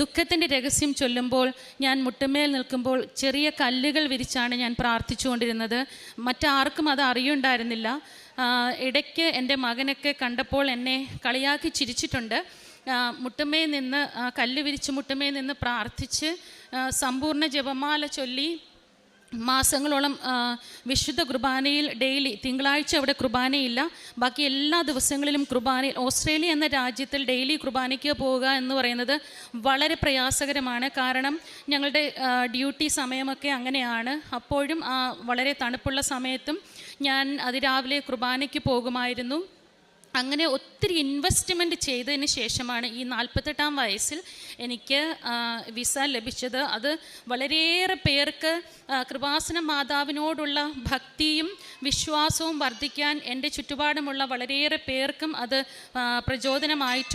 ദുഃഖത്തിന്റെ രഹസ്യം ചൊല്ലുമ്പോൾ ഞാൻ മുട്ടമേൽ നിൽക്കുമ്പോൾ ചെറിയ കല്ലുകൾ വിരിച്ചാണ് ഞാൻ പ്രാർത്ഥിച്ചുകൊണ്ടിരുന്നത്. മറ്റാർക്കും അത് അറിയുണ്ടായിരുന്നില്ല. ഇടയ്ക്ക് എന്റെ മകനൊക്കെ കണ്ടപ്പോൾ എന്നെ കളിയാക്കി ചിരിച്ചിട്ടുണ്ട്. മുട്ടുമേ നിന്ന് കല്ല് വിരിച്ച് മുട്ടുമേ നിന്ന് പ്രാർത്ഥിച്ച് സമ്പൂർണ ജപമാല ചൊല്ലി മാസങ്ങളോളം വിശുദ്ധ കുർബാനയിൽ ഡെയിലി തിങ്കളാഴ്ച അവിടെ കുർബാനയില്ല. ബാക്കി എല്ലാ ദിവസങ്ങളിലും കുർബാനയിൽ ഓസ്ട്രേലിയ എന്ന രാജ്യത്തിൽ ഡെയിലി കുർബാനയ്ക്ക് പോവുക എന്ന് പറയുന്നത് വളരെ പ്രയാസകരമാണ്. കാരണം ഞങ്ങളുടെ ഡ്യൂട്ടി സമയമൊക്കെ അങ്ങനെയാണ്. അപ്പോഴും വളരെ തണുപ്പുള്ള സമയത്തും ഞാൻ അതിരാവിലെ കുർബാനയ്ക്ക് പോകുമായിരുന്നു. അങ്ങനെ ഒത്തിരി ഇൻവെസ്റ്റ്മെന്റ് ചെയ്തതിന് ശേഷമാണ് ഈ നാൽപ്പത്തെട്ടാം വയസ്സിൽ എനിക്ക് വിസ ലഭിച്ചത്. അത് വളരെയേറെ പേർക്ക് കൃപാസന മാതാവിനോടുള്ള ഭക്തിയും വിശ്വാസവും വർദ്ധിക്കാൻ എന്റെ ചുറ്റുപാടുമുള്ള വളരെയേറെ പേർക്കും അത് പ്രചോദനമായിട്ടുണ്ട്.